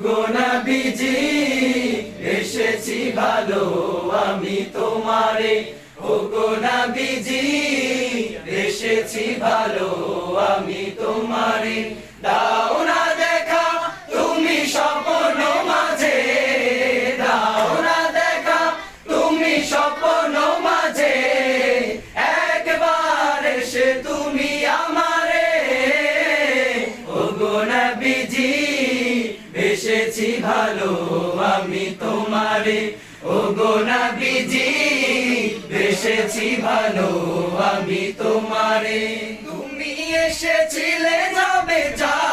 ওগো নবীজি এসেছি ভালো আমি তোমারে। ওগো নবীজি এসেছি ভালো আমি তোমারে। দাও এসেছি ভালো, আমি তোমারে। ও ওগো বিজি এসেছি ভালো, আমি তোমারে। তুমি এসেছিলে যাবে চাঁদ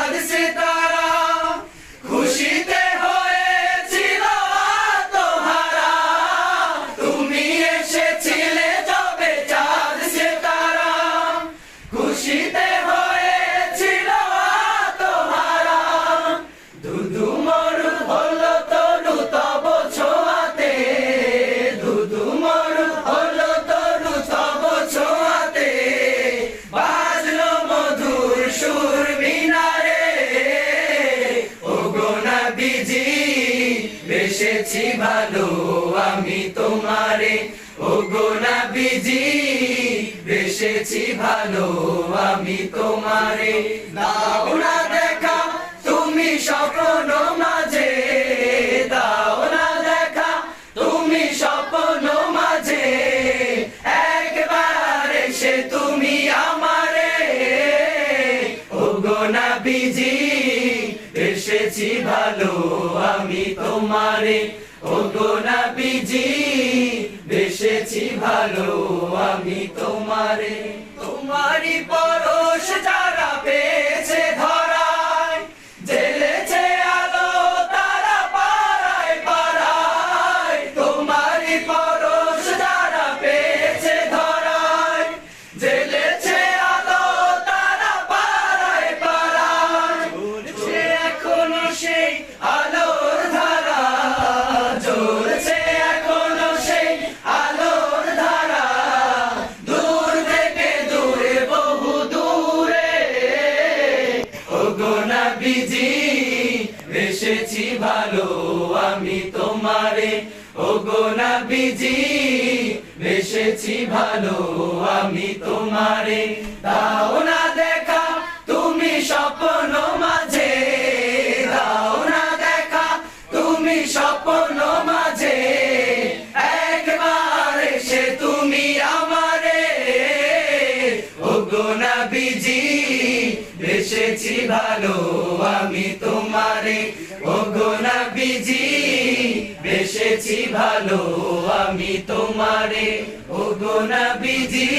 বেশেছি ভালো, আমি তোমারে। ওগো নবীজি বেশেছি ভালো, আমি তোমারে। দাও না দেখা, তুমি স্বপ্ন মাঝে। দাও না দেখা, তুমি স্বপ্ন মাঝে। একবার এসে তুমি আমারে। ওগো নবীজি, এসেছি ভালো তোমারে। ওগো বিজি এসেছি ভালো আমি তোমারে। তোমারই পরশ যারা পেয়েছে নবীজি এসেছি ভালো, আমি তোমারে। ওগো নবীজি এসেছি ভালো, আমি তোমারে। দাও না দেখা, তুমি স্বপ্ন মাঝে। দাও না দেখা, তুমি স্বপ্ন ভালো আমি তোমারে। ওগো নবীজি এসেছি ভালো আমি তোমারে। ওগো নবীজি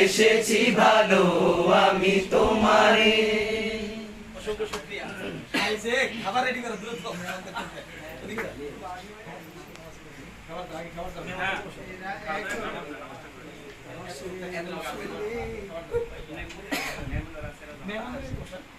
এসেছি ভালো আমি তোমারে। অসংখ্য শুক্রিয়া। খাবার রেডি করো দ্রুত। খাবার দাও, খাবার দাও। Gracias.